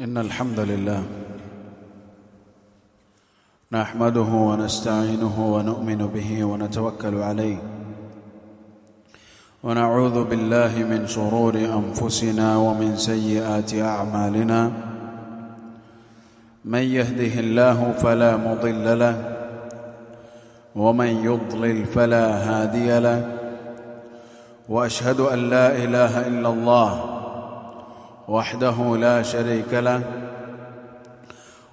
إن الحمد لله نحمده ونستعينه ونؤمن به ونتوكل عليه ونعوذ بالله من شرور أنفسنا ومن سيئات أعمالنا من يهده الله فلا مضل له ومن يضلل فلا هادي له وأشهد أن لا إله إلا الله وحده لا شريك له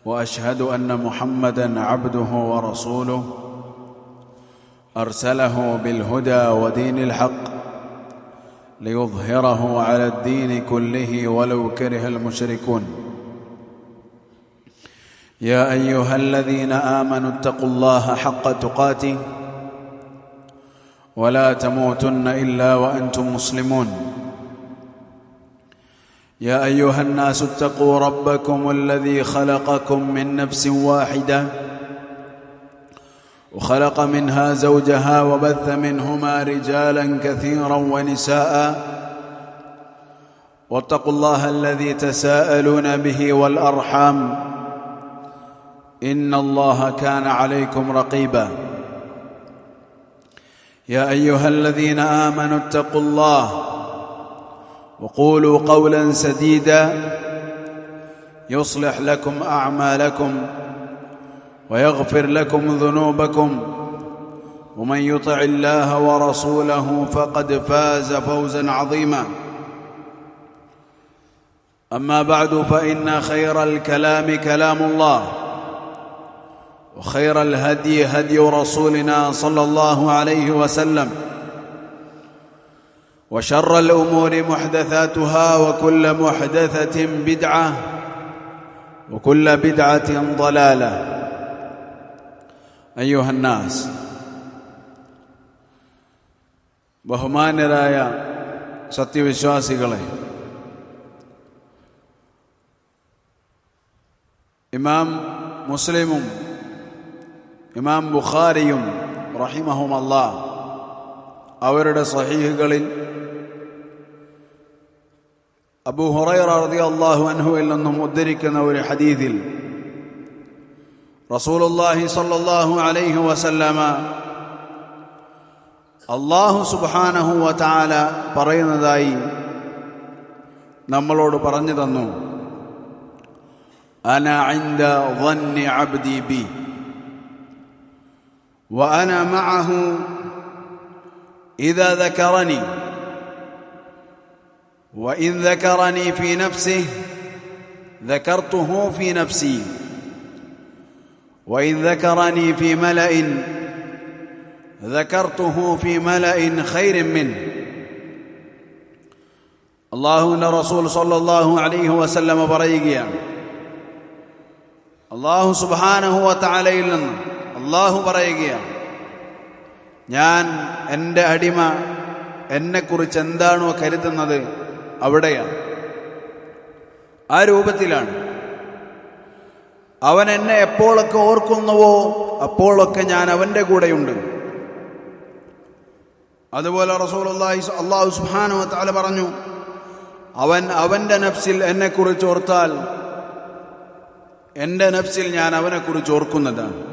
وأشهد أن محمدا عبده ورسوله. أرسله بالهدى ودين الحق ليظهره على الدين كله ولو كره المشركون. يا أيها الذين آمنوا اتقوا الله حق تقاته ولا تموتن إلا وأنتم مسلمون. يا أيها الناس اتقوا ربكم الذي خلقكم من نفس واحدة وخلق منها زوجها وبث منهما رجالا كثيرا ونساء واتقوا الله الذي تساءلون به والأرحام إن الله كان عليكم رقيبا يا أيها الذين آمنوا اتقوا الله وقولوا قولا سديدا يصلح لكم أعمالكم ويغفر لكم ذنوبكم ومن يطع الله ورسوله فقد فاز فوزا عظيما. أما بعد فإن خير الكلام كلام الله وخير الهدي هدي رسولنا صلى الله عليه وسلم وشر الامور محدثاتها وكل محدثه بدعه وكل بدعه ضلاله ايها الناس ബഹുമാന്യരായ സത്യവിശ്വാസികളെ ഇമാം മുസ്ലിമും ഇമാം ബുഖാരിയും റഹിമഹുമല്ല അവരുടെ സഹീഹുകളിൽ അബു ഹുറൈറ റളിയല്ലാഹു അൻഹുവിൽ നിന്നും ഉദ്ധരിക്കുന്ന ഒരു ഹദീദിൽ റസൂലുള്ളാഹി സ്വല്ലല്ലാഹു അലൈഹി വസല്ലമ അള്ളാഹു സുബ്ഹാനഹു വ തആല പറയുന്നതായി നമ്മളോട് പറഞ്ഞു തന്നു അന ഇൻദ ظن عبدي ബി وانا معه اذا ذكرني وان ذكرني في نفسه ذكرته في نفسي وان ذكرني في ملا ذكرته في ملا خير منه അള്ളാഹുവിൻ്റെ റസൂൽ സല്ലല്ലാഹു അലൈഹി വസല്ലമ പറയുകയാണ് അള്ളാഹു സുബാനഹുവ താലയിൽ നിന്ന് അള്ളാഹു പറയുകയാണ് ഞാൻ എൻ്റെ അടിമ എന്നെക്കുറിച്ച് എന്താണോ കരുതുന്നത് അവിടെയാണ്. ആ രൂപത്തിലാണ്. അവൻ എന്നെ എപ്പോഴൊക്കെ ഓർക്കുന്നുവോ അപ്പോഴൊക്കെ ഞാൻ അവന്റെ കൂടെയുണ്ട്. അതുപോലെ റസൂൽ അള്ളാഹി അള്ളാഹു സുഹാനു താല പറഞ്ഞു അവൻ അവന്റെ നഫ്സിൽ എന്നെക്കുറിച്ച് ഓർത്താൽ എന്റെ നഫ്സിൽ ഞാൻ അവനെക്കുറിച്ച് ഓർക്കുന്നതാണ്.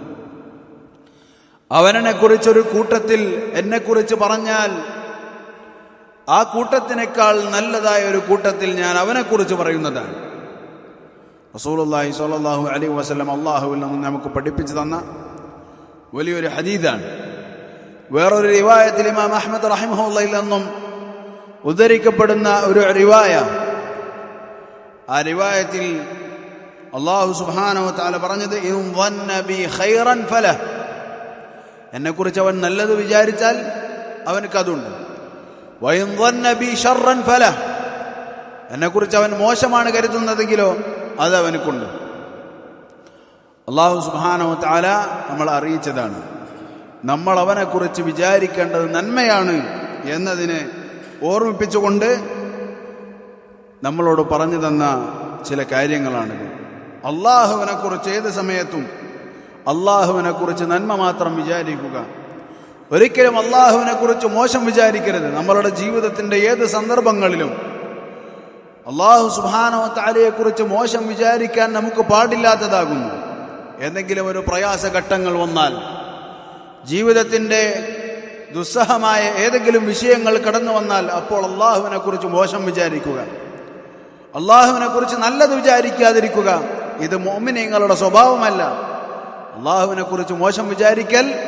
അവനെ കുറിച്ചൊരു കൂട്ടത്തിൽ എന്നെക്കുറിച്ച് പറഞ്ഞാൽ ആ കൂട്ടത്തിനേക്കാൾ നല്ലതായ ഒരു കൂട്ടത്തിൽ ഞാൻ അവനെക്കുറിച്ച് പറയുന്നതാണ്. റസൂലുല്ലാഹി സ്വല്ലല്ലാഹു അലൈഹി വസല്ലം അള്ളാഹുവിൽ നിന്ന് നമുക്ക് പഠിപ്പിച്ചു തന്ന വലിയൊരു ഹദീദാണ്. വേറൊരു റിവായത്തിൽ ഇമാം അഹമ്മദ് റഹിമഹുല്ലയിൽ നിന്നും ഉദ്ധരിക്കപ്പെടുന്ന ഒരു റിവായ. ആ റിവായത്തിൽ അള്ളാഹു സുഹാനോ താല പറഞ്ഞത് എന്നെക്കുറിച്ച് അവൻ നല്ലത് വിചാരിച്ചാൽ അവനക്കതുണ്ട് ഷർറൻ ഫല എന്നെക്കുറിച്ച് അവൻ മോശമാണ് കരുതുന്നതെങ്കിലോ അത് അവനക്കുണ്ട്. അള്ളാഹു സുബ്ഹാനഹു താല നമ്മൾ അറിയിച്ചതാണ്. നമ്മൾ അവനെക്കുറിച്ച് വിചാരിക്കേണ്ടത് നന്മയാണ് എന്നതിനെ ഓർമ്മിപ്പിച്ചുകൊണ്ട് നമ്മളോട് പറഞ്ഞു തന്ന ചില കാര്യങ്ങളാണിത്. അള്ളാഹുവിനെ കുറിച്ച് ഏത് സമയത്തും അള്ളാഹുവിനെ കുറിച്ച് നന്മ മാത്രം വിചാരിക്കുക. ഒരിക്കലും അള്ളാഹുവിനെ കുറിച്ച് മോശം വിചാരിക്കരുത്. നമ്മളുടെ ജീവിതത്തിന്റെ ഏത് സന്ദർഭങ്ങളിലും അള്ളാഹു സുബാനോ കുറിച്ച് മോശം വിചാരിക്കാൻ നമുക്ക് പാടില്ലാത്തതാകുന്നു. എന്തെങ്കിലും ഒരു പ്രയാസഘട്ടങ്ങൾ വന്നാൽ ജീവിതത്തിന്റെ ദുസ്സഹമായ ഏതെങ്കിലും വിഷയങ്ങൾ കടന്നു വന്നാൽ അപ്പോൾ അള്ളാഹുവിനെ കുറിച്ച് മോശം വിചാരിക്കുക. അള്ളാഹുവിനെ കുറിച്ച് നല്ലത് വിചാരിക്കാതിരിക്കുക. ഇത് മോമിനിങ്ങളുടെ സ്വഭാവമല്ല. അള്ളാഹുവിനെ കുറിച്ച് മോശം വിചാരിക്കൽ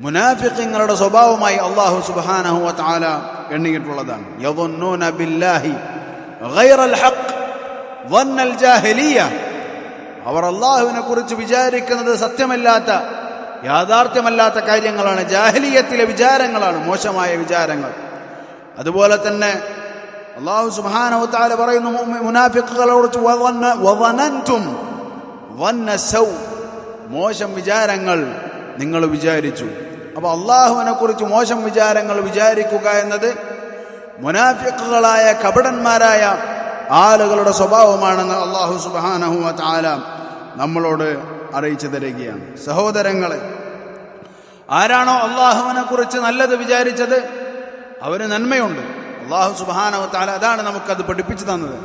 മുനാഫിഖിങ്ങളുടെ സ്വഭാവമായി അള്ളാഹു സുബാനഹുവ താല എണ്ണിയിട്ടുള്ളതാണ്. അവർ അള്ളാഹുവിനെ കുറിച്ച് വിചാരിക്കുന്നത് സത്യമല്ലാത്ത യാഥാർത്ഥ്യമല്ലാത്ത കാര്യങ്ങളാണ്. ജാഹലിയത്തിലെ വിചാരങ്ങളാണ് മോശമായ വിചാരങ്ങൾ. അതുപോലെ തന്നെ അള്ളാഹു സുബാനഹു താല പറയുന്നു മുനാഫിഖുകളോട് മോശം വിചാരങ്ങൾ നിങ്ങൾ വിചാരിച്ചു. അപ്പോൾ അള്ളാഹുവിനെ കുറിച്ച് മോശം വിചാരങ്ങൾ വിചാരിക്കുക എന്നത് മുനാഫിക്കുകളായ കപടന്മാരായ ആളുകളുടെ സ്വഭാവമാണെന്ന് അള്ളാഹു സുബാനഹു താല നമ്മളോട് അറിയിച്ചു തരികയാണ്. സഹോദരങ്ങളെ ആരാണോ അള്ളാഹുവിനെ കുറിച്ച് നല്ലത് വിചാരിച്ചത്? അവന് നന്മയുണ്ട്. അള്ളാഹു സുബാനഹു താല അതാണ് നമുക്കത് പഠിപ്പിച്ചു തന്നത്.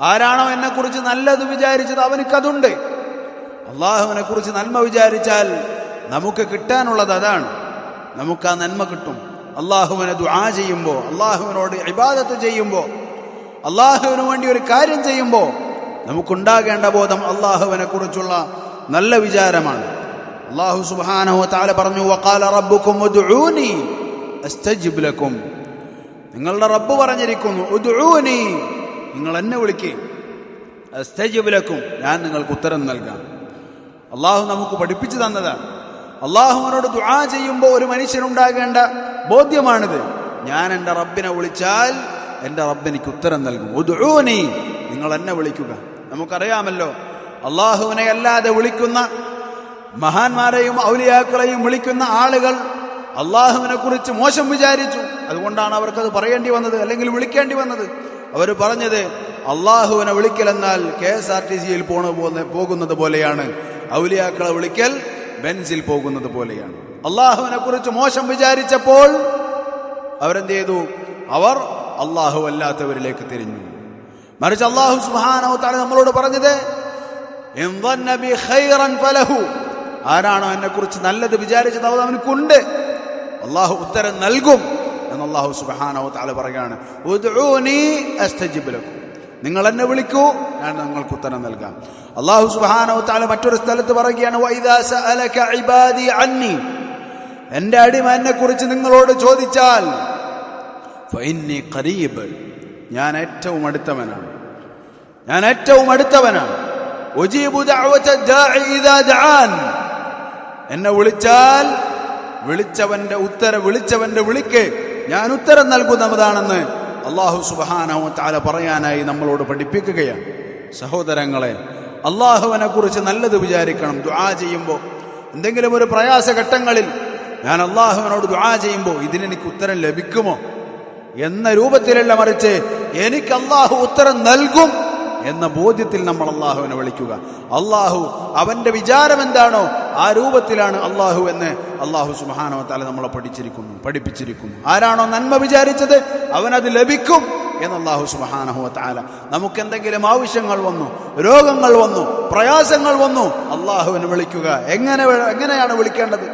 ആരാണോ എന്നെക്കുറിച്ച് നല്ലത് വിചാരിച്ചത് അവനക്കതുണ്ട്. അള്ളാഹുവിനെ കുറിച്ച് നന്മ വിചാരിച്ചാൽ നമുക്ക് കിട്ടാനുള്ളത് അതാണ്. നമുക്ക് ആ നന്മ കിട്ടും. അള്ളാഹുവിനെ ദുആ ചെയ്യുമ്പോൾ അള്ളാഹുവിനോട് ഇബാദത്ത് ചെയ്യുമ്പോൾ അള്ളാഹുവിന് വേണ്ടി ഒരു കാര്യം ചെയ്യുമ്പോൾ നമുക്കുണ്ടാകേണ്ട ബോധം അള്ളാഹുവിനെ കുറിച്ചുള്ള നല്ല വിചാരമാണ്. അള്ളാഹു സുബ്ഹാനഹു താല പറഞ്ഞു വക്കാല റബ്ബുക്കും ലക്കും. നിങ്ങളുടെ റബ്ബ് പറഞ്ഞിരിക്കുന്നു നിങ്ങൾ എന്നെ വിളിക്കേ. അസ്തജിബിലക്കും ഞാൻ നിങ്ങൾക്ക് ഉത്തരം നൽകാം. അള്ളാഹു നമുക്ക് പഠിപ്പിച്ചു തന്നതാണ്. അള്ളാഹുവിനോട് ദുആ ചെയ്യുമ്പോൾ ഒരു മനുഷ്യനുണ്ടാകേണ്ട ബോധ്യമാണിത്. ഞാൻ എന്റെ റബ്ബിനെ വിളിച്ചാൽ എന്റെ റബ്ബ് എനിക്ക് ഉത്തരം നൽകും. ഉദ്ഊനി നിങ്ങൾ എന്നെ വിളിക്കുക. നമുക്കറിയാമല്ലോ അള്ളാഹുവിനെ അല്ലാതെ വിളിക്കുന്ന മഹാന്മാരെയും ഔലിയാക്കളെയും വിളിക്കുന്ന ആളുകൾ അള്ളാഹുവിനെ കുറിച്ച് മോശം വിചാരിച്ചു. അതുകൊണ്ടാണ് അവർക്കത് പറയേണ്ടി വന്നത് അല്ലെങ്കിൽ വിളിക്കേണ്ടി വന്നത്. അവർ പറഞ്ഞത് അള്ളാഹുവിനെ വിളിക്കലെന്നാൽ കെ എസ് ആർ ടി സിയിൽ പോണ പോകുന്നത് പോലെയാണ്. ഔലിയാക്കളെ വിളിക്കൽ ബെൻസിൽ പോകുന്നത് പോലെയാണ്. അള്ളാഹുവിനെ കുറിച്ച് മോശം വിചാരിച്ചപ്പോൾ അവരെന്ത് ചെയ്തു അവർ അള്ളാഹു അല്ലാത്തവരിലേക്ക് തിരിഞ്ഞു. മറിച്ച് അള്ളാഹു സുഹാനോ തആല നമ്മളോട് പറഞ്ഞത് ആരാണോ എന്നെ കുറിച്ച് നല്ലത് വിചാരിച്ചത് അത് അവനക്കുണ്ട്. അള്ളാഹു ഉത്തരം നൽകും എന്ന് അള്ളാഹു സുബ്ഹാനഹു തആല പറയാണ്. നിങ്ങൾ എന്നെ വിളിക്കൂ ഞാൻ നിങ്ങൾക്ക് ഉത്തരം നൽകാം. അള്ളാഹു സുബ്ഹാനഹു തആല മറ്റൊരു സ്ഥലത്ത് പറയുകയാണ് എന്റെ അടിമ എന്നെ കുറിച്ച് നിങ്ങളോട് ചോദിച്ചാൽ ഖരീബ്. ഞാൻ ഏറ്റവും അടുത്തവനാണ്. ഞാൻ ഏറ്റവും അടുത്തവനാണ്. എന്നെ വിളിച്ചാൽ വിളിച്ചവന്റെ ഉത്തര വിളിച്ചവന്റെ വിളിക്ക്. ഞാൻ ഉത്തരം നൽകുന്നതാണെന്ന് അള്ളാഹു സുബ്ഹാനഹു താല പറയാനായി നമ്മളോട് പഠിപ്പിക്കുകയാണ്. സഹോദരങ്ങളെ അള്ളാഹുവിനെ കുറിച്ച് നല്ലത് വിചാരിക്കണം ദുആ ചെയ്യുമ്പോൾ എന്തെങ്കിലും ഒരു പ്രയാസഘട്ടങ്ങളിൽ ഞാൻ അള്ളാഹുവിനോട് ദുആ ചെയ്യുമ്പോൾ ഇതിനെനിക്ക് ഉത്തരം ലഭിക്കുമോ? എന്ന രൂപത്തിലല്ല മറിച്ച് എനിക്ക് അള്ളാഹു ഉത്തരം നൽകും എന്ന ബോധ്യത്തിൽ നമ്മൾ അള്ളാഹുവിനെ വിളിക്കുക. അള്ളാഹു അവന്റെ വിചാരം എന്താണോ ആ രൂപത്തിലാണ് അള്ളാഹു എന്ന് അള്ളാഹു സുബാനോ തല നമ്മളെ പഠിച്ചിരിക്കുന്നു പഠിപ്പിച്ചിരിക്കുന്നു. ആരാണോ നന്മ വിചാരിച്ചത് അവനത് ലഭിക്കും. എന്ന് അള്ളാഹു സുബാനഹു താല നമുക്ക് എന്തെങ്കിലും ആവശ്യങ്ങൾ വന്നു രോഗങ്ങൾ വന്നു പ്രയാസങ്ങൾ വന്നു അള്ളാഹുവിനെ വിളിക്കുക. എങ്ങനെ എങ്ങനെയാണ് വിളിക്കേണ്ടത്?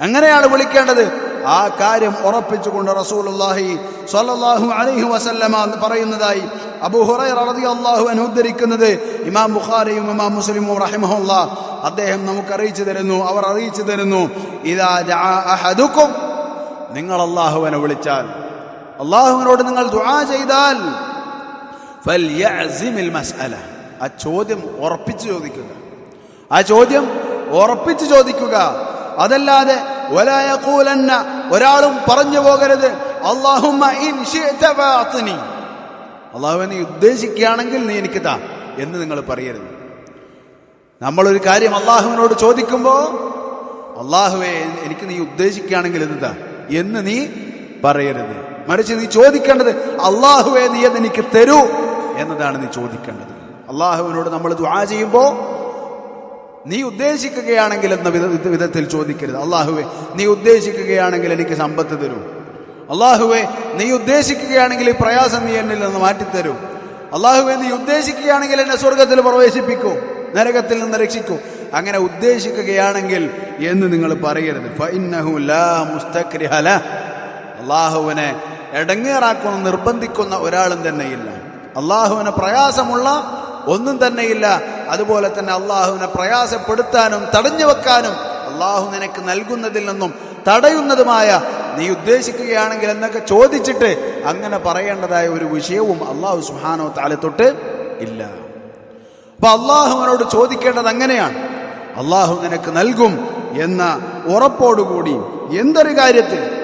എങ്ങനെയാണ് വിളിക്കേണ്ടത്? ആ കാര്യം ഉറപ്പിച്ചുകൊണ്ട് റസൂലുള്ളാഹി സ്വല്ലല്ലാഹു അലൈഹി വസല്ലമ എന്ന് പറയുന്നതായി അബൂ ഹുറൈറ റളിയല്ലാഹു അൻഹു ഉദ്ധരിക്കുന്നത് ഇമാം ബുഖാരിയും ഇമാം മുസ്ലിമും റഹിമഹുല്ല. അദ്ദേഹം നമുക്ക് അറിയിച്ചു തരുന്നു അവർ അറിയിച്ചു തരുന്നു ഇദാ നിങ്ങൾ അള്ളാഹുവിനെ വിളിച്ചാൽ അള്ളാഹുവിനോട് നിങ്ങൾ ദുആ ചെയ്താൽ മസ്അല. ആ ചോദ്യം ഉറപ്പിച്ച് ചോദിക്കുക. ആ ചോദ്യം ഉറപ്പിച്ച് ചോദിക്കുക. അതല്ലാതെ വലാ യഖൂലന്ന ഒരാളും പറഞ്ഞു പോകരുത്. അല്ലാഹുമ്മ ഇൻ ശിഅത ഫഅത്നി അള്ളാഹു നീ ഉദ്ദേശിക്കുകയാണെങ്കിൽ നീ എനിക്ക് താ എന്ന് നിങ്ങൾ പറയരുത്. നമ്മളൊരു കാര്യം അള്ളാഹുവിനോട് ചോദിക്കുമ്പോൾ അള്ളാഹുവെ എനിക്ക് നീ ഉദ്ദേശിക്കുകയാണെങ്കിൽ എന്ത് എന്ന് നീ പറയരുത്. മറിച്ച് നീ ചോദിക്കേണ്ടത് അള്ളാഹുവെ നീ എനിക്ക് തരൂ എന്നതാണ് നീ ചോദിക്കേണ്ടത്. അള്ളാഹുവിനോട് നമ്മൾ ദുആ ചെയ്യുമ്പോൾ നീ ഉദ്ദേശിക്കുകയാണെങ്കിൽ എന്ന വിധ വിധത്തിൽ ചോദിക്കരുത്. അള്ളാഹുവെ നീ ഉദ്ദേശിക്കുകയാണെങ്കിൽ എനിക്ക് സമ്പത്ത് തരൂ. അള്ളാഹുവെ നീ ഉദ്ദേശിക്കുകയാണെങ്കിൽ ഈ പ്രയാസം നീ എന്നിൽ നിന്ന് മാറ്റിത്തരൂ. അള്ളാഹുവെ നീ ഉദ്ദേശിക്കുകയാണെങ്കിൽ എന്നെ സ്വർഗത്തിൽ പ്രവേശിപ്പിക്കൂ നരകത്തിൽ നിന്ന് രക്ഷിക്കൂ. അങ്ങനെ ഉദ്ദേശിക്കുകയാണെങ്കിൽ എന്ന് നിങ്ങൾ പറയരുത്. അള്ളാഹുവിനെ എടങ്ങേറാക്കുന്ന നിർബന്ധിക്കുന്ന ഒരാളും തന്നെയില്ല. അള്ളാഹുവിന് പ്രയാസമുള്ള ഒന്നും തന്നെയില്ല. അതുപോലെ തന്നെ അള്ളാഹുവിനെ പ്രയാസപ്പെടുത്താനും തടഞ്ഞു വെക്കാനും അള്ളാഹു നിനക്ക് നൽകുന്നതിൽ നിന്നും തടയുന്നതുമായ നീ ഉദ്ദേശിക്കുകയാണെങ്കിൽ എന്നൊക്കെ ചോദിച്ചിട്ട് അങ്ങനെ പറയേണ്ടതായ ഒരു വിഷയവും അള്ളാഹു സുഹാനോ താലെ തൊട്ട് ഇല്ല. അപ്പൊ അള്ളാഹുവിനോട് ചോദിക്കേണ്ടത് അങ്ങനെയാണ്. അള്ളാഹു നിനക്ക് നൽകും എന്ന ഉറപ്പോടുകൂടി എന്തൊരു കാര്യത്തിൽ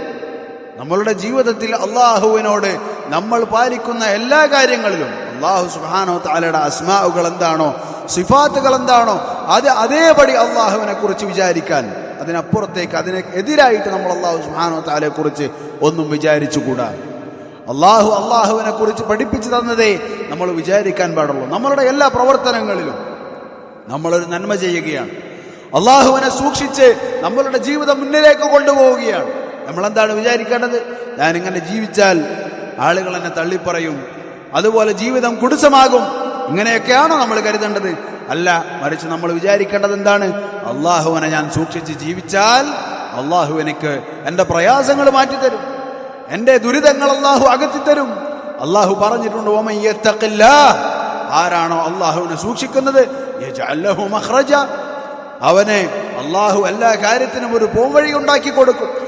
നമ്മളുടെ ജീവിതത്തിൽ അള്ളാഹുവിനോട് നമ്മൾ പാലിക്കുന്ന എല്ലാ കാര്യങ്ങളിലും അള്ളാഹു സുബാനോ താലയുടെ അസ്മാവുകൾ എന്താണോ സിഫാത്തുകൾ എന്താണോ അത് അതേപടി അള്ളാഹുവിനെ കുറിച്ച് വിചാരിക്കാൻ അതിനപ്പുറത്തേക്ക് അതിനെ എതിരായിട്ട് നമ്മൾ അള്ളാഹു സുബാനോ താലയെ കുറിച്ച് ഒന്നും വിചാരിച്ചുകൂടാ. അള്ളാഹു അള്ളാഹുവിനെ കുറിച്ച് പഠിപ്പിച്ചു തന്നതേ നമ്മൾ വിചാരിക്കാൻ പാടുള്ളൂ. നമ്മളുടെ എല്ലാ പ്രവർത്തനങ്ങളിലും നമ്മളൊരു നന്മ ചെയ്യുകയാണ്. അള്ളാഹുവിനെ സൂക്ഷിച്ച് നമ്മളുടെ ജീവിതം മുന്നിലേക്ക് കൊണ്ടുപോവുകയാണ്. നമ്മൾ എന്താണ് വിചാരിക്കേണ്ടത്? ഇങ്ങനെ ജീവിച്ചാൽ ആളുകൾ എന്നെ തള്ളിപ്പറയും. അതുപോലെ ജീവിതം കുടിസമാകും. ഇങ്ങനെയൊക്കെയാണോ നമ്മൾ കരുതേണ്ടത്? അല്ല മറിച്ച് നമ്മൾ വിചാരിക്കേണ്ടത് എന്താണ്? അള്ളാഹുവിനെ ഞാൻ സൂക്ഷിച്ച് ജീവിച്ചാൽ അള്ളാഹു എനിക്ക് എന്റെ പ്രയാസങ്ങൾ മാറ്റിത്തരും. എന്റെ ദുരിതങ്ങൾ അള്ളാഹു അകത്തിത്തരും അള്ളാഹു പറഞ്ഞിട്ടുണ്ട് ഓമയ്യത്തക്കില്ല ആരാണോ അള്ളാഹുവിനെ സൂക്ഷിക്കുന്നത്? അവനെ അള്ളാഹു എല്ലാ കാര്യത്തിനും ഒരു പോംവഴി ഉണ്ടാക്കി കൊടുക്കും.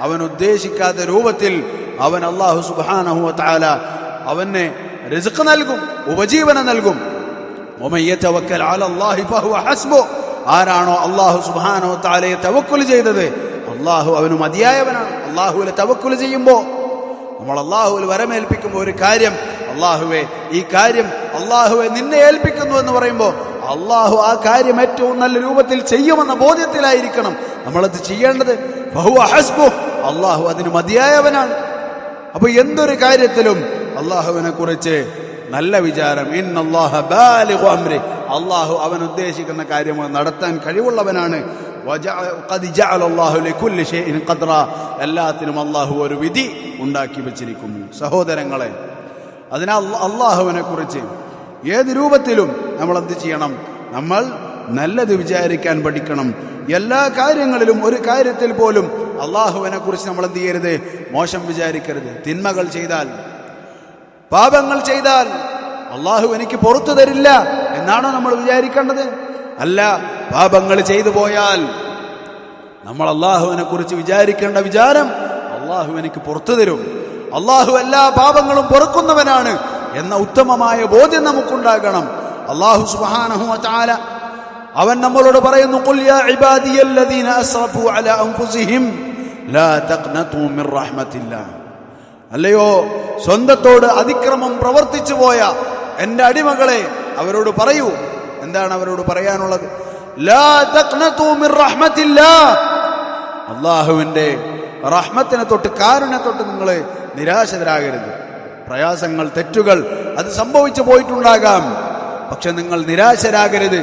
അവൻ ഉദ്ദേശിക്കാത്ത രൂപത്തിൽ അവൻ അള്ളാഹു സുബാനഹു താല അവന് റിസ്ക് നൽകും ഉപജീവനം നൽകും. ആരാണോ അള്ളാഹു സുബാനോ താലയെ തവക്കുൽ ചെയ്തത് അള്ളാഹു അവന് മതിയായവനാണ്. അള്ളാഹുവിനെ തവക്കുൽ ചെയ്യുമ്പോൾ നമ്മൾ അള്ളാഹുവിൽ വരമേൽപ്പിക്കുമ്പോൾ ഒരു കാര്യം അള്ളാഹുവെ ഈ കാര്യം അള്ളാഹുവെ നിന്നെ ഏൽപ്പിക്കുന്നു എന്ന് പറയുമ്പോൾ അള്ളാഹു ആ കാര്യം ഏറ്റവും നല്ല രൂപത്തിൽ ചെയ്യുമെന്ന ബോധ്യത്തിലായിരിക്കണം നമ്മളത് ചെയ്യേണ്ടത്. ബഹു അഹസ്ബു അള്ളാഹു അതിന് മതിയായവനാണ്. അപ്പൊ എന്തൊരു കാര്യത്തിലും അള്ളാഹുവിനെ കുറിച്ച് നല്ല വിചാരം. ബാലിഗു അംരി. അള്ളാഹു അവൻ ഉദ്ദേശിക്കുന്ന കാര്യം നടത്താൻ കഴിവുള്ളവനാണ്. എല്ലാത്തിനും അള്ളാഹു ഒരു വിധി ഉണ്ടാക്കി വെച്ചിരിക്കുന്നു. സഹോദരങ്ങളെ അതിനാൽ അള്ളാഹുവിനെ കുറിച്ച് ഏത് രൂപത്തിലും നമ്മൾ എന്ത് ചെയ്യണം? നമ്മൾ നല്ലത് വിചാരിക്കാൻ പഠിക്കണം. എല്ലാ കാര്യങ്ങളിലും ഒരു കാര്യത്തിൽ പോലും അള്ളാഹുവിനെ കുറിച്ച് നമ്മൾ എന്ത് ചെയ്യരുത്? മോശം വിചാരിക്കരുത്. തിന്മകൾ ചെയ്താൽ പാപങ്ങൾ ചെയ്താൽ അള്ളാഹു എനിക്ക് പുറത്തു തരില്ല എന്നാണോ നമ്മൾ വിചാരിക്കേണ്ടത്? അല്ല പാപങ്ങൾ ചെയ്തു പോയാൽ നമ്മൾ അള്ളാഹുവിനെ കുറിച്ച് വിചാരിക്കേണ്ട വിചാരം അള്ളാഹു എനിക്ക് പുറത്തു തരും. അള്ളാഹു എല്ലാ പാപങ്ങളും പൊറുക്കുന്നവനാണ്. എന്ന ഉത്തമമായ ബോധ്യം നമുക്കുണ്ടാകണം. അള്ളാഹു സുബാനഹു വതആല അവൻ നമ്മളോട് പറയുന്നു അല്ലയോ സ്വന്തത്തോട് അതിക്രമം പ്രവർത്തിച്ചു പോയ എന്റെ അടിമകളെ അവരോട് പറയൂ. എന്താണ് അവരോട് പറയാനുള്ളത്? അള്ളാഹുവിന്റെ റഹ്മത്തിനെ തൊട്ട് കാരുണ്യ തൊട്ട് നിങ്ങൾ നിരാശരാകരുത്. പ്രയാസങ്ങൾ തെറ്റുകൾ അത് സംഭവിച്ചു പോയിട്ടുണ്ടാകാം. പക്ഷെ നിങ്ങൾ നിരാശരാകരുത്.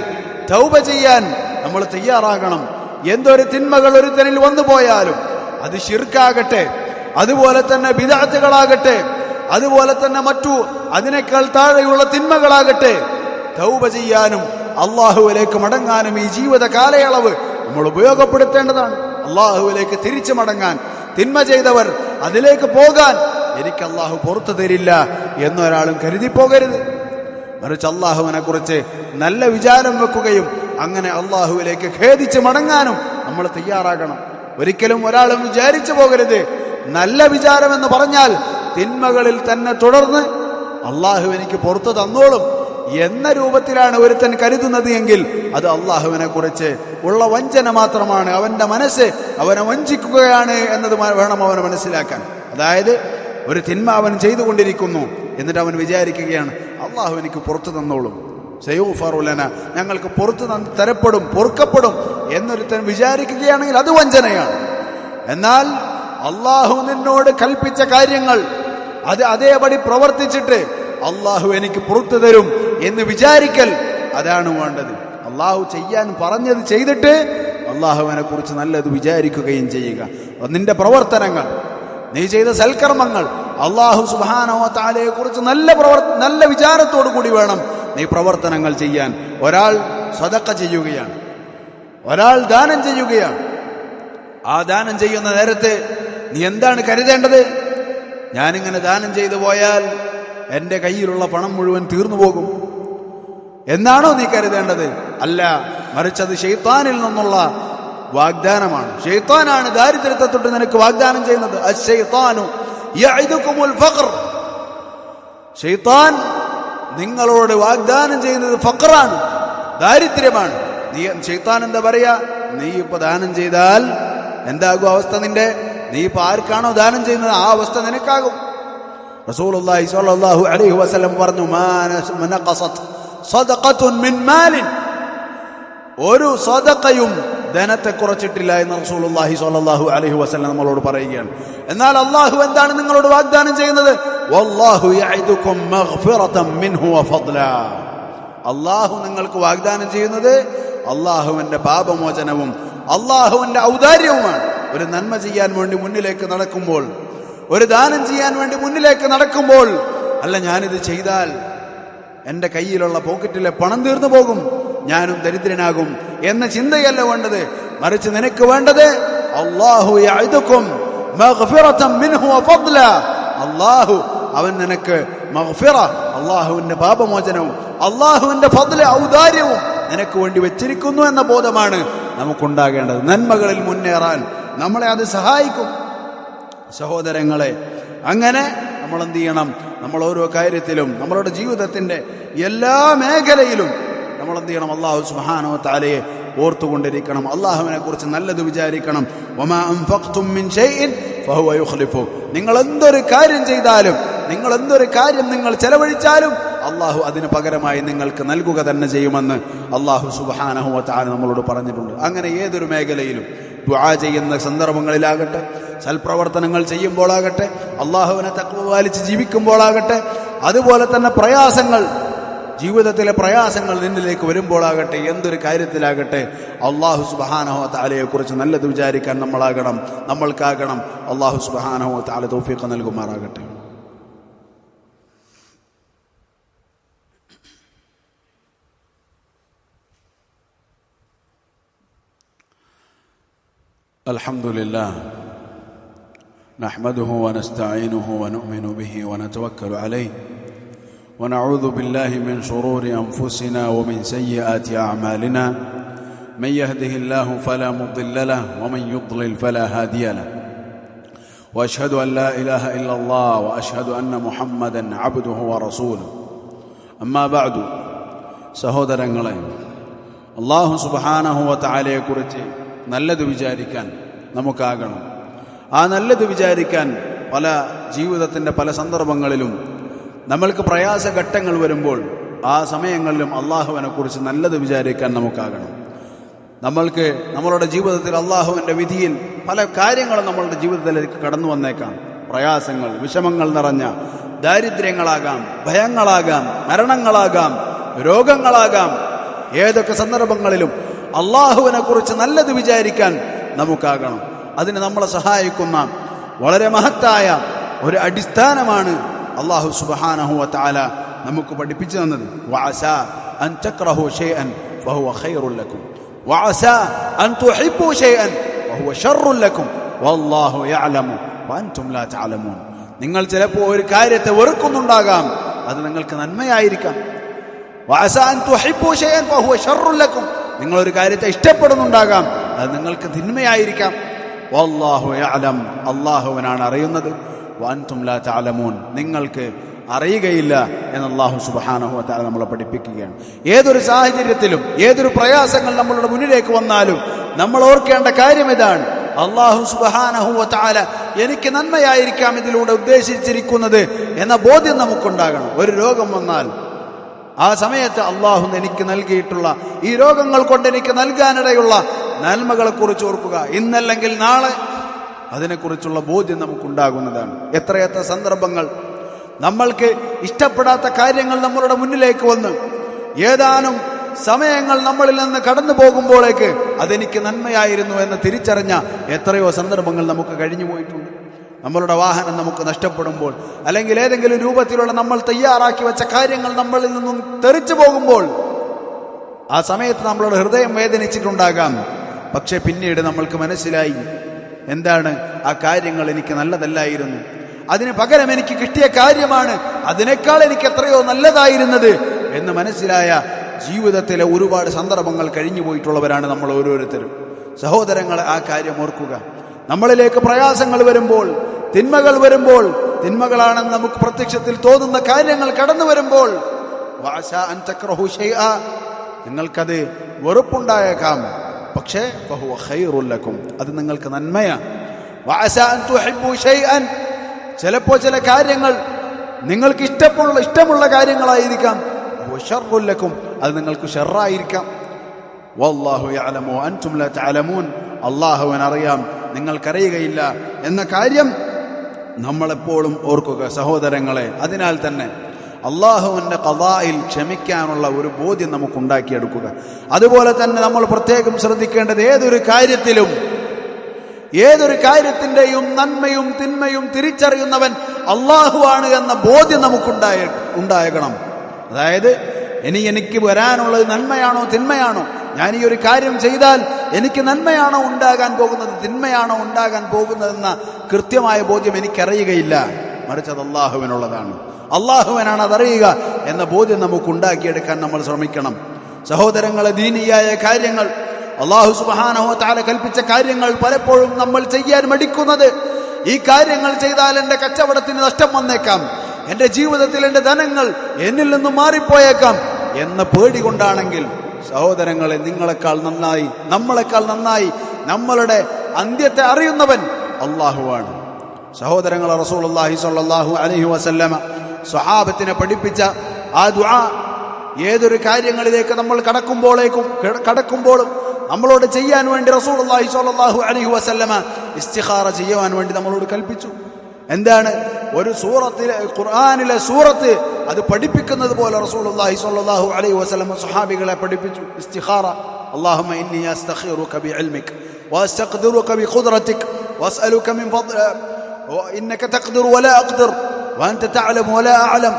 തൗപ ചെയ്യാൻ നമ്മൾ തയ്യാറാകണം. എന്തൊരു തിന്മകൾ ഒരുത്തനിൽ വന്നു പോയാലും അത് ഷിർക്കാകട്ടെ അതുപോലെ തന്നെ വിദാത്തുകളാകട്ടെ അതുപോലെ തന്നെ മറ്റു അതിനേക്കാൾ താഴെയുള്ള തിന്മകളാകട്ടെ. തൗപ ചെയ്യാനും അള്ളാഹുവിലേക്ക് മടങ്ങാനും ഈ ജീവിത കാലയളവ് നമ്മൾ ഉപയോഗപ്പെടുത്തേണ്ടതാണ്. അള്ളാഹുവിലേക്ക് തിരിച്ചു മടങ്ങാൻ തിന്മ ചെയ്തവർ അതിലേക്ക് പോകാൻ എനിക്ക് അള്ളാഹു പുറത്തു തരില്ല എന്നൊരാളും കരുതി പോകരുത് മറിച്ച് അള്ളാഹുവിനെ കുറിച്ച് നല്ല വിചാരം വെക്കുകയും അങ്ങനെ അള്ളാഹുവിലേക്ക് ഖേദിച്ച് മടങ്ങാനും നമ്മൾ തയ്യാറാകണം. ഒരിക്കലും ഒരാളും വിചാരിച്ചു പോകരുത്. നല്ല വിചാരം എന്ന് പറഞ്ഞാൽ തിന്മകളിൽ തന്നെ തുടർന്ന് അള്ളാഹു എനിക്ക് പുറത്തു തന്നോളും എന്ന രൂപത്തിലാണ് ഒരുത്തൻ കരുതുന്നത് എങ്കിൽ അത് അള്ളാഹുവിനെ കുറിച്ച് ഉള്ള വഞ്ചന മാത്രമാണ്. അവന്റെ മനസ്സ് അവനെ വഞ്ചിക്കുകയാണ് എന്നത് വേണം അവന് മനസ്സിലാക്കാൻ. അതായത് ഒരു തിന്മ അവൻ ചെയ്തുകൊണ്ടിരിക്കുന്നു എന്നിട്ട് അവൻ വിചാരിക്കുകയാണ് അള്ളാഹു എനിക്ക് പുറത്തു തന്നോളും. സയൂഫറുലന ഞങ്ങൾക്ക് പുറത്തു തരപ്പെടും പൊറുക്കപ്പെടും എന്നൊരുത്തൻ വിചാരിക്കുകയാണെങ്കിൽ അത് വഞ്ചനയാണ്. എന്നാൽ അള്ളാഹു നിന്നോട് കൽപ്പിച്ച കാര്യങ്ങൾ അത് അതേപടി പ്രവർത്തിച്ചിട്ട് അള്ളാഹു എനിക്ക് പുറത്തു തരും എന്ന് വിചാരിക്കൽ അതാണ് വേണ്ടത്. അള്ളാഹു ചെയ്യാൻ പറഞ്ഞത് ചെയ്തിട്ട് അള്ളാഹുവിനെ കുറിച്ച് നല്ലത് വിചാരിക്കുകയും ചെയ്യുക. നിന്റെ പ്രവർത്തനങ്ങൾ. നീ ചെയ്ത സൽക്കർമ്മങ്ങൾ അള്ളാഹു സുബാനോ താലയെ കുറിച്ച് നല്ല പ്രവർ നല്ല വിചാരത്തോടു കൂടി വേണം നീ പ്രവർത്തനങ്ങൾ ചെയ്യാൻ. ഒരാൾ സ്വതക്ക ചെയ്യുകയാണ്. ഒരാൾ ദാനം ചെയ്യുകയാണ്. ആ ദാനം ചെയ്യുന്ന നേരത്തെ നീ എന്താണ് കരുതേണ്ടത്? ഞാനിങ്ങനെ ദാനം ചെയ്തു പോയാൽ എന്റെ കയ്യിലുള്ള പണം മുഴുവൻ തീർന്നു പോകും. എന്നാണോ നീ കരുതേണ്ടത്? അല്ല മറിച്ചത് ഷെയ്ത്താനിൽ നിന്നുള്ള വാഗ്ദാനമാണ്. ഷെയ്ത്താനാണ് ദാരിദ്ര്യത്തെ തൊട്ട് നിനക്ക് വാഗ്ദാനം ചെയ്യുന്നത്. ഷെയ്ത്താൻ നിങ്ങളോട് വാഗ്ദാനം ചെയ്യുന്നത് ഫഖറാണ് ദാരിദ്ര്യമാണ്. നീ ഷെയ്ത്താൻ എന്താ പറയാ? നീ ഇപ്പൊ ദാനം ചെയ്താൽ എന്താകും അവസ്ഥ നിന്റെ? നീ ഇപ്പൊ ആർക്കാണോ ദാനം ചെയ്യുന്നത്? ആ അവസ്ഥ നിനക്കാകും. സ്വല്ലല്ലാഹു അലൈഹി വസല്ലം പറഞ്ഞു മിൻ ഒരു സദഖയും ധനത്തെ കുറച്ചിട്ടില്ല എന്ന് റസൂലുള്ളാഹി സ്വല്ലല്ലാഹു അലൈഹി വസല്ലം നമ്മളോട് പറയുകയാണ്. എന്നാൽ അള്ളാഹു എന്താണ് നിങ്ങളോട് വാഗ്ദാനം ചെയ്യുന്നത്? അള്ളാഹു നിങ്ങൾക്ക് വാഗ്ദാനം ചെയ്യുന്നത് അള്ളാഹുവിന്റെ പാപമോചനവും അള്ളാഹുവിന്റെ ഔദാര്യവുമാണ്. ഒരു നന്മ ചെയ്യാൻ വേണ്ടി മുന്നിലേക്ക് നടക്കുമ്പോൾ ഒരു ദാനം ചെയ്യാൻ വേണ്ടി മുന്നിലേക്ക് നടക്കുമ്പോൾ അല്ല ഞാനിത് ചെയ്താൽ എന്റെ കയ്യിലുള്ള പോക്കറ്റിലെ പണം തീർന്നു പോകും. ഞാനും ദരിദ്രനാകും എന്ന ചിന്തയല്ല വേണ്ടത്. മറിച്ച് നിനക്ക് വേണ്ടത് അള്ളാഹു അവൻ നിനക്ക് അള്ളാഹുവിന്റെ പാപമോചനവും അള്ളാഹുവിന്റെ ഫതിലെ ഔദാര്യവും നിനക്ക് വേണ്ടി വെച്ചിരിക്കുന്നു എന്ന ബോധമാണ് നമുക്കുണ്ടാകേണ്ടത്. നന്മകളിൽ മുന്നേറാൻ നമ്മളെ അത് സഹായിക്കും. സഹോദരങ്ങളെ അങ്ങനെ നമ്മൾ എന്ത് ചെയ്യണം? നമ്മൾ ഓരോ കാര്യത്തിലും നമ്മളുടെ ജീവിതത്തിന്റെ എല്ലാ മേഖലയിലും നമ്മൾ എന്ത് ചെയ്യണം? അള്ളാഹു സുബ്ഹാനഹു താലയെ ഓർത്തുകൊണ്ടിരിക്കണം. അള്ളാഹുവിനെ കുറിച്ച് നല്ലത് വിചാരിക്കണം. നിങ്ങൾ എന്തൊരു കാര്യം ചെയ്താലും നിങ്ങൾ എന്തൊരു കാര്യം നിങ്ങൾ ചെലവഴിച്ചാലും അള്ളാഹു അതിന് പകരമായി നിങ്ങൾക്ക് നൽകുക തന്നെ ചെയ്യുമെന്ന് അള്ളാഹു സുബാനഹു താല നമ്മളോട് പറഞ്ഞിട്ടുണ്ട്. അങ്ങനെ ഏതൊരു മേഖലയിലും ദുആ ചെയ്യുന്ന സന്ദർഭങ്ങളിലാകട്ടെ സൽപ്രവർത്തനങ്ങൾ ചെയ്യുമ്പോഴാകട്ടെ അള്ളാഹുവിനെ തക്വ പാലിച്ച് ജീവിക്കുമ്പോഴാകട്ടെ അതുപോലെ തന്നെ പ്രയാസങ്ങൾ ജീവിതത്തിലെ പ്രയാസങ്ങൾ നിന്നിലേക്ക് വരുമ്പോഴാകട്ടെ എന്തൊരു കാര്യത്തിലാകട്ടെ അള്ളാഹു സുബാനഹോ താലയെ കുറിച്ച് നല്ലത് വിചാരിക്കാൻ നമ്മളാകണം നമ്മൾക്കാകണം അള്ളാഹു സുബാനഹോ താല തൗഫീഖ് നൽകുമാറാകട്ടെ الحمد لله نحمده ونستعينه ونؤمن به ونتوكل عليه ونعوذ بالله من شرور انفسنا ومن سيئات اعمالنا من يهده الله فلا مضل له ومن يضلل فلا هادي له واشهد ان لا اله الا الله واشهد ان محمدا عبده ورسوله اما بعد സഹോദരങ്ങളെ അള്ളാഹു സുബാനഹുവ താലയെക്കുറിച്ച് നല്ലത് വിചാരിക്കാൻ നമുക്കാകണം ആ നല്ലത് വിചാരിക്കാൻ പല ജീവിതത്തിൻ്റെ പല സന്ദർഭങ്ങളിലും നമ്മൾക്ക് പ്രയാസഘട്ടങ്ങൾ വരുമ്പോൾ ആ സമയങ്ങളിലും അള്ളാഹുവിനെ കുറിച്ച് നല്ലത് വിചാരിക്കാൻ നമുക്കാകണം. നമ്മൾക്ക് നമ്മളുടെ ജീവിതത്തിൽ അള്ളാഹുവിന്റെ വിധിയിൽ പല കാര്യങ്ങളും നമ്മളുടെ ജീവിതത്തിലേക്ക് കടന്നു വന്നേക്കാം. പ്രയാസങ്ങൾ വിഷമങ്ങൾ നിറഞ്ഞ ദാരിദ്ര്യങ്ങളാകാം ഭയങ്ങളാകാം മരണങ്ങളാകാം രോഗങ്ങളാകാം. ഏതൊക്കെ സന്ദർഭങ്ങളിലും അള്ളാഹുവിനെ കുറിച്ച് നല്ലത് വിചാരിക്കാൻ നമുക്കാകണം. അതിന് നമ്മളെ സഹായിക്കുന്ന വളരെ മഹത്തായ ഒരു അടിസ്ഥാനമാണ് അള്ളാഹു സുബാനഹു താല നമുക്ക് പഠിപ്പിച്ചു തന്നത്. വഅസ അൻ തക്റഹു ഷൈഅൻ ഫഹുവ ഖൈറുൽ ലക്കും. വഅസ അൻ തുഹിബ്ബു ഷൈഅൻ വഹുവ ഷർറുൽ ലക്കും. വല്ലാഹു യഅലമു വഅൻതും ലാ തഅലമൂൻ. നിങ്ങൾ ചിലപ്പോൾ ഒരു കാര്യത്തെ വെറുക്കുന്നുണ്ടാകാം. അത് നിങ്ങൾക്ക് നന്മയായിരിക്കാം. വഅസ അൻ തുഹിബ്ബു ഷൈഅൻ ഫഹുവ ഷർറുൽ ലക്കും. നിങ്ങൾ ഒരു കാര്യത്തെ ഇഷ്ടപ്പെടുന്നുണ്ടാകാം. അത് നിങ്ങൾക്ക് തിന്മയായിരിക്കാം. വല്ലാഹു യഅലം. അള്ളാഹുവിനാണ് അറിയുന്നത്. വഅൻതും ലാ തഅലമൂൻ. നിങ്ങൾക്ക് അറിയുകയില്ല എന്ന് അള്ളാഹു സുബ്ഹാനഹു താല നമ്മളെ പഠിപ്പിക്കുകയാണ്. ഏതൊരു സാഹചര്യത്തിലും ഏതൊരു പ്രയാസങ്ങൾ നമ്മളുടെ മുന്നിലേക്ക് വന്നാലും നമ്മൾ ഓർക്കേണ്ട കാര്യം ഇതാണ്. അള്ളാഹു സുബ്ഹാനഹു താല എനിക്ക് നന്മയായിരിക്കാം ഇതിലൂടെ ഉദ്ദേശിച്ചിരിക്കുന്നത് എന്ന ബോധ്യം നമുക്കുണ്ടാകണം. ഒരു രോഗം വന്നാൽ ആ സമയത്ത് അള്ളാഹു എനിക്ക് നൽകിയിട്ടുള്ള ഈ രോഗങ്ങൾ കൊണ്ട് എനിക്ക് നൽകാനിടയുള്ള നന്മകളെ കുറിച്ച് ഓർക്കുക. ഇന്നല്ലെങ്കിൽ നാളെ അതിനെക്കുറിച്ചുള്ള ബോധ്യം നമുക്കുണ്ടാകുന്നതാണ്. എത്രയെത്ര സന്ദർഭങ്ങൾ നമ്മൾക്ക് ഇഷ്ടപ്പെടാത്ത കാര്യങ്ങൾ നമ്മളുടെ മുന്നിലേക്ക് വന്ന് ഏതാനും സമയങ്ങൾ നമ്മളിൽ നിന്ന് കടന്നു പോകുമ്പോഴേക്ക് അതെനിക്ക് നന്മയായിരുന്നു എന്ന് തിരിച്ചറിഞ്ഞ എത്രയോ സന്ദർഭങ്ങൾ നമുക്ക് കഴിഞ്ഞു പോയിട്ടുണ്ട്. നമ്മളുടെ വാഹനം നമുക്ക് നഷ്ടപ്പെടുമ്പോൾ അല്ലെങ്കിൽ ഏതെങ്കിലും രൂപത്തിലുള്ള നമ്മൾ തയ്യാറാക്കി വെച്ച കാര്യങ്ങൾ നമ്മളിൽ നിന്നും തെറിച്ചു പോകുമ്പോൾ ആ സമയത്ത് നമ്മളുടെ ഹൃദയം വേദനിച്ചിട്ടുണ്ടാകാം. പക്ഷെ പിന്നീട് നമ്മൾക്ക് മനസ്സിലായി. എന്താണ്? ആ കാര്യങ്ങൾ എനിക്ക് നല്ലതല്ലായിരുന്നു. അതിന് പകരം എനിക്ക് കിട്ടിയ കാര്യമാണ് അതിനേക്കാൾ എനിക്ക് എത്രയോ നല്ലതായിരുന്നത് എന്ന് മനസ്സിലായ ജീവിതത്തിലെ ഒരുപാട് സന്ദർഭങ്ങൾ കഴിഞ്ഞു പോയിട്ടുള്ളവരാണ് നമ്മൾ ഓരോരുത്തരും. സഹോദരങ്ങൾ ആ കാര്യം ഓർക്കുക. നമ്മളിലേക്ക് പ്രയാസങ്ങൾ വരുമ്പോൾ തിന്മകൾ വരുമ്പോൾ തിന്മകളാണെന്ന് നമുക്ക് പ്രത്യക്ഷത്തിൽ തോന്നുന്ന കാര്യങ്ങൾ കടന്നു വരുമ്പോൾ നിങ്ങൾക്കത് വെറുപ്പുണ്ടായേക്കാം. പക്ഷേ ഫഹുവ ഖൈറുൽ ലക്കും. അത് നിങ്ങൾക്ക് നന്മയാണ് ചിലപ്പോൾ ചില കാര്യങ്ങൾ നിങ്ങൾക്ക് ഇഷ്ടമുള്ള ഇഷ്ടമുള്ള കാര്യങ്ങളായിരിക്കാം. ഷർറുല്ലക്കും ലക്കും. അത് നിങ്ങൾക്ക് ഷെറായിരിക്കാം വല്ലാഹു അലമോ അൻതും ലാ തഅലമൂൻ. അല്ലാഹുവിന് അറിയാം നിങ്ങൾക്കറിയുകയില്ല എന്ന കാര്യം നമ്മളെപ്പോഴും ഓർക്കുക സഹോദരങ്ങളെ. അതിനാൽ തന്നെ അള്ളാഹുവിന്റെ കഥായിൽ ക്ഷമിക്കാനുള്ള ഒരു ബോധ്യം നമുക്ക് ഉണ്ടാക്കിയെടുക്കുക അതുപോലെ തന്നെ നമ്മൾ പ്രത്യേകം ശ്രദ്ധിക്കേണ്ടത് ഏതൊരു കാര്യത്തിലും ഏതൊരു കാര്യത്തിന്റെയും നന്മയും തിന്മയും തിരിച്ചറിയുന്നവൻ അള്ളാഹുവാണ് എന്ന ബോധ്യം നമുക്കുണ്ടായ ഉണ്ടാകണം അതായത് ഇനി എനിക്ക് വരാനുള്ളത് നന്മയാണോ തിന്മയാണോ? ഞാൻ ഈ ഒരു കാര്യം ചെയ്താൽ എനിക്ക് നന്മയാണോ ഉണ്ടാകാൻ പോകുന്നത് തിന്മയാണോ ഉണ്ടാകാൻ പോകുന്നതെന്ന കൃത്യമായ ബോധ്യം എനിക്കറിയുകയില്ല. മറിച്ച് അള്ളാഹുവിനുള്ളതാണ്. അള്ളാഹുവിനാണ് അതറിയുക എന്ന ബോധ്യം നമുക്ക് ഉണ്ടാക്കിയെടുക്കാൻ നമ്മൾ ശ്രമിക്കണം. സഹോദരങ്ങളെ ദീനിയായ കാര്യങ്ങൾ. അള്ളാഹു സുബാനഹോ താല കൽപ്പിച്ച കാര്യങ്ങൾ പലപ്പോഴും നമ്മൾ ചെയ്യാൻ മടിക്കുന്നത്. ഈ കാര്യങ്ങൾ ചെയ്താൽ എന്റെ കച്ചവടത്തിന് നഷ്ടം വന്നേക്കാം. എന്റെ ജീവിതത്തിൽ എന്റെ ധനങ്ങൾ എന്നിൽ നിന്നും മാറിപ്പോയേക്കാം എന്ന പേടി കൊണ്ടാണെങ്കിൽ സഹോദരങ്ങളെ നിങ്ങളെക്കാൾ നന്നായി നമ്മളെക്കാൾ നന്നായി നമ്മളുടെ അന്ത്യത്തെ അറിയുന്നവൻ അള്ളാഹുവാണ്. സഹോദരങ്ങളെ റസൂൽ അള്ളാഹി സ്വല്ലല്ലാഹു അലഹി വസല്ലമ സ്വഹാബത്തിനെ പഠിപ്പിച്ച ആ ദുആ ഏതൊരു കാര്യങ്ങളിലേക്ക് നമ്മൾ കടക്കുമ്പോഴേക്കും കട- കടക്കുമ്പോഴും നമ്മളോട് ചെയ്യാൻ വേണ്ടി റസൂൽ അള്ളാഹി സ്വല്ലല്ലാഹു അലൈഹി വസല്ലമ ഇസ്തിഖാറ ചെയ്യുവാൻ വേണ്ടി നമ്മളോട് കൽപ്പിച്ചു എന്താണ് ഒരു സൂറത്തിലെ ഖുർആനിലെ സൂറത്ത് അത് പഠിപ്പിക്കുന്നത് പോലെ റസൂലുള്ളാഹി സ്വല്ലല്ലാഹു അലൈഹി വസല്ലം സ്വഹാബികളെ പഠിപ്പിച്ചു ഇസ്തിഖാറ اللهم إني أستخيرك بعلمك وأستقدرك بقدرتك وأسألك من فضل وإنك تقدر ولا أقدر വാൻത തഅലം വല അഅലം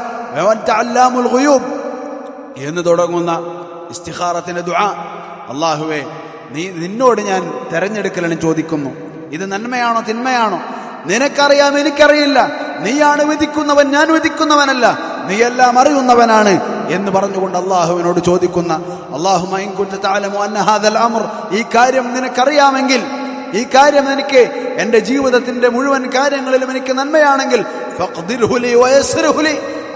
വൻത അല്ലാമുൽ ഗുയൂബ് എന്ന് തുടങ്ങുന്ന ഇസ്തിഖാറത്തിന്റെ ദുആ. അല്ലാഹുവേ നീ നിന്നോട് ഞാൻ തെരഞ്ഞെടുക്കലാണ് ചോദിക്കുന്നു. ഇത് നന്മയാണോ തിന്മയാണോ? നിനക്കറിയാം എനിക്കറിയില്ല. നീയാണ് വിധിക്കുന്നവൻ ഞാൻ വിധിക്കുന്നവനല്ല. നീയെല്ലാം അറിയുന്നവനാണ് എന്ന് പറഞ്ഞുകൊണ്ട് അള്ളാഹുവിനോട് ചോദിക്കുന്ന അള്ളാഹുമർ ഈ കാര്യം നിനക്കറിയാമെങ്കിൽ ഈ കാര്യം എനിക്ക് എന്റെ ജീവിതത്തിന്റെ മുഴുവൻ കാര്യങ്ങളിലും എനിക്ക് നന്മയാണെങ്കിൽ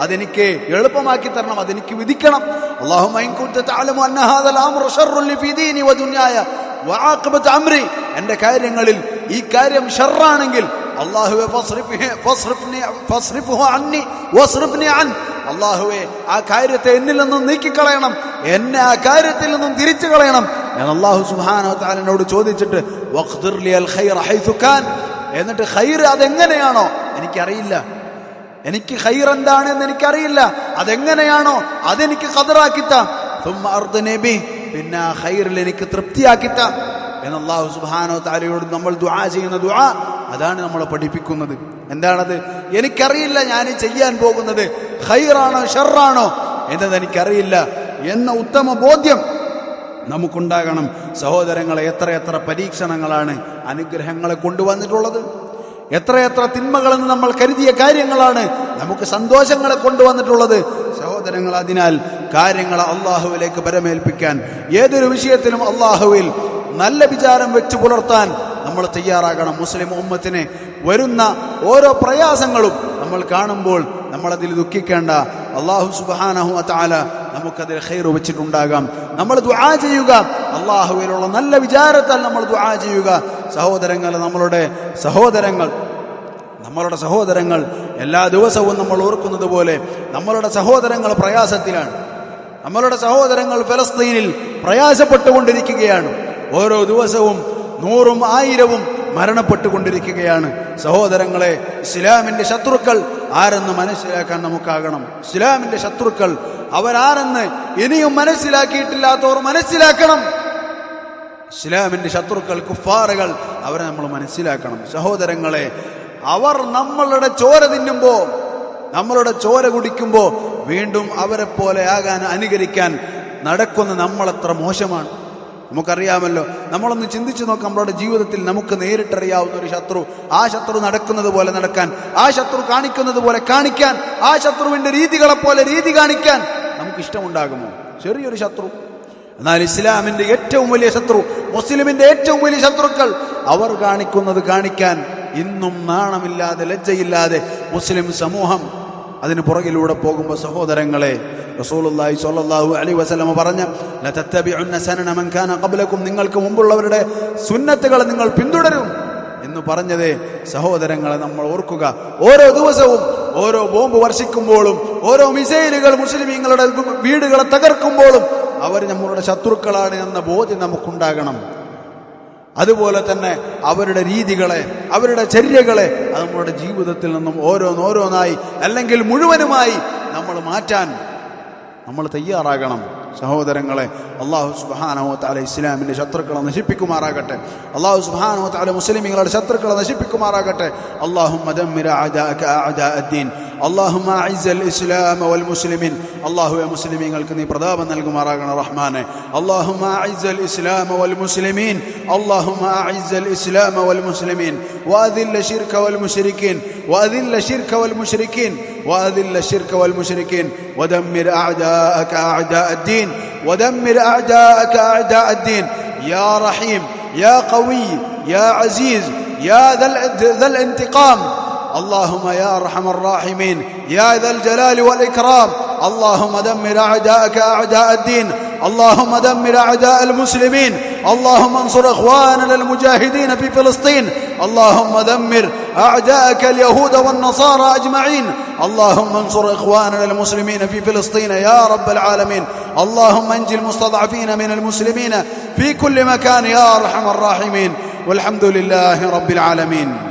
അതെനിക്ക് എളുപ്പമാക്കി തരണം അതെനിക്ക് വിധിക്കണം. അള്ളാഹു എന്റെ കാര്യങ്ങളിൽ ഈ കാര്യം ഷെറാണെങ്കിൽ അള്ളാഹുവെ ആ കാര്യത്തെ എന്നിൽ നിന്നും നീക്കിക്കളയണം. എന്നെ ആ കാര്യത്തിൽ നിന്നും തിരിച്ചു കളയണം. ഞാൻ അള്ളാഹു തആലയോട് ചോദിച്ചിട്ട് എന്നിട്ട് ഖൈർ അതെങ്ങനെയാണോ? എനിക്കറിയില്ല. എനിക്ക് ഹൈർ എന്താണെന്ന് എനിക്കറിയില്ല. അതെങ്ങനെയാണോ അതെനിക്ക് കതറാക്കിത്താം നബി പിന്നെ ആ ഹൈറിൽ എനിക്ക് തൃപ്തിയാക്കിത്താം. എന്നല്ലാഹു സുഹാനോ താരയോട് നമ്മൾ ദുആ ചെയ്യുന്ന ദുആ അതാണ് നമ്മളെ പഠിപ്പിക്കുന്നത്. എന്താണത്? എനിക്കറിയില്ല ഞാൻ ചെയ്യാൻ പോകുന്നത്. ഹൈറാണോ ഷെറാണോ എന്നത് എനിക്കറിയില്ല. എന്ന ഉത്തമ ബോധ്യം നമുക്കുണ്ടാകണം. സഹോദരങ്ങളെ എത്ര എത്ര പരീക്ഷണങ്ങളാണ് അനുഗ്രഹങ്ങളെ കൊണ്ടുവന്നിട്ടുള്ളത്. എത്രയെത്ര തിന്മകളെന്ന് നമ്മൾ കരുതിയ കാര്യങ്ങളാണ് നമുക്ക് സന്തോഷങ്ങളെ കൊണ്ടുവന്നിട്ടുള്ളത്. സഹോദരങ്ങൾ അതിനാൽ കാര്യങ്ങൾ അള്ളാഹുവിലേക്ക് പരമേൽപ്പിക്കാൻ ഏതൊരു വിഷയത്തിലും അള്ളാഹുവിൽ നല്ല വിചാരം വെച്ച് പുലർത്താൻ നമ്മൾ തയ്യാറാകണം. മുസ്ലിം ഉമ്മത്തിന് വരുന്ന ഓരോ പ്രയാസങ്ങളും നമ്മൾ കാണുമ്പോൾ നമ്മളതിൽ ദുഃഖിക്കേണ്ട. അള്ളാഹു സുബാനഹു താല നമുക്കതിൽ ഖൈർ വെച്ചിട്ടുണ്ടാകാം. നമ്മൾ ദുആ ചെയ്യുക. അള്ളാഹുവിനുള്ള നല്ല വിചാരത്താൽ നമ്മൾ ദുആ ചെയ്യുക. സഹോദരങ്ങൾ നമ്മളുടെ സഹോദരങ്ങൾ നമ്മളുടെ സഹോദരങ്ങൾ എല്ലാ ദിവസവും നമ്മൾ ഓർക്കുന്നത് പോലെ നമ്മളുടെ സഹോദരങ്ങൾ പ്രയാസത്തിലാണ്. നമ്മളുടെ സഹോദരങ്ങൾ ഫലസ്തീനിൽ പ്രയാസപ്പെട്ടുകൊണ്ടിരിക്കുകയാണ്. ഓരോ ദിവസവും നൂറും ആയിരവും മരണപ്പെട്ടുകൊണ്ടിരിക്കുകയാണ്. സഹോദരങ്ങളെ ഇസ്ലാമിന്റെ ശത്രുക്കൾ ആരെന്ന് മനസ്സിലാക്കാൻ നമുക്കാകണം. ഇസ്ലാമിന്റെ ശത്രുക്കൾ അവരാരെന്ന് ഇനിയും മനസ്സിലാക്കിയിട്ടില്ലാത്തവർ മനസ്സിലാക്കണം. ഇസ്ലാമിന്റെ ശത്രുക്കൾ കുഫാറുകൾ അവരെ നമ്മൾ മനസ്സിലാക്കണം. സഹോദരങ്ങളെ അവർ നമ്മളുടെ ചോര തിന്നുമ്പോ നമ്മളുടെ ചോര കുടിക്കുമ്പോ വീണ്ടും അവരെ പോലെ ആകാൻ അനുകരിക്കാൻ നടക്കുന്ന നമ്മളത്ര മോശമാണ്. നമുക്കറിയാമല്ലോ നമ്മളൊന്ന് ചിന്തിച്ചു നോക്കാം നമ്മളുടെ ജീവിതത്തിൽ നമുക്ക് നേരിട്ടറിയാവുന്ന ഒരു ശത്രു ആ ശത്രു നടക്കുന്നത് പോലെ നടക്കാൻ ആ ശത്രു കാണിക്കുന്നത് പോലെ കാണിക്കാൻ ആ ശത്രുവിന്റെ രീതികളെ പോലെ രീതി കാണിക്കാൻ നമുക്ക് ഇഷ്ടമുണ്ടാകുമോ? ചെറിയൊരു ശത്രു. എന്നാൽ ഇസ്ലാമിന്റെ ഏറ്റവും വലിയ ശത്രു മുസ്ലിമിന്റെ ഏറ്റവും വലിയ ശത്രുക്കൾ അവർ കാണിക്കുന്നത് കാണിക്കാൻ ഇന്നും നാണമില്ലാതെ ലജ്ജയില്ലാതെ മുസ്ലിം സമൂഹം അതിന് പുറകിലൂടെ പോകുമ്പോൾ സഹോദരങ്ങളെ റസൂലുള്ളാഹി സ്വല്ലല്ലാഹു അലൈഹി വസല്ലമ പറഞ്ഞ ലതത്തബിഉന്ന സനന മൻ കാന ഖബ്ലകും. നിങ്ങൾക്ക് മുമ്പുള്ളവരുടെ സുന്നത്തുകൾ നിങ്ങൾ പിന്തുടരും എന്ന് പറഞ്ഞത് സഹോദരങ്ങളെ നമ്മൾ ഓർക്കുക. ഓരോ ദിവസവും ഓരോ ബോംബ് വർഷിക്കുമ്പോഴും ഓരോ മിസൈലുകൾ മുസ്ലിമീങ്ങളുടെ വീടുകളെ തകർക്കുമ്പോഴും അവർ നമ്മളുടെ ശത്രുക്കളാണ് എന്ന ബോധ്യം നമുക്കുണ്ടാകണം. അതുപോലെ തന്നെ അവരുടെ രീതികളെ അവരുടെ ചര്യകളെ അത് നമ്മുടെ ജീവിതത്തിൽ നിന്നും ഓരോന്നോരോന്നായി അല്ലെങ്കിൽ മുഴുവനുമായി നമ്മൾ മാറ്റാൻ നമ്മൾ തയ്യാറാകണം. സഹോദരങ്ങളെ അള്ളാഹു സുബാനോ താല ഇസ്ലാമിന്റെ ശത്രുക്കളെ നശിപ്പിക്കുമാറാകട്ടെ. അള്ളാഹു സുബാനോ താല മുസ്ലിമീങ്ങളുടെ ശത്രുക്കളെ നശിപ്പിക്കുമാറാകട്ടെ. അള്ളാഹു الدين اللهم اعز الاسلام والمسلمين الله يا مسلمين നീ പ്രതാപം നൽകുമാറാകണം റഹ്മാനെ اللهم اعز الاسلام والمسلمين اللهم اعز الاسلام والمسلمين واذل الشرك والمشركين واذل الشرك والمشركين واذل الشرك والمشركين ودمر اعداءك اعداء الدين ودمر اعداءك اعداء الدين يا رحيم يا قوي يا عزيز يا ذا ذا الانتقام اللهم يا أرحم الراحمين يا ذا الجلال والإكرام اللهم دمر أعداءك أعداء الدين اللهم دمر أعداء المسلمين اللهم انصر إخواننا المجاهدين في فلسطين اللهم دمر أعداءك اليهود والنصارى أجمعين اللهم انصر إخواننا المسلمين في فلسطين يا رب العالمين اللهم انجي المستضعفين من المسلمين في كل مكان يا أرحم الراحمين والحمد لله رب العالمين.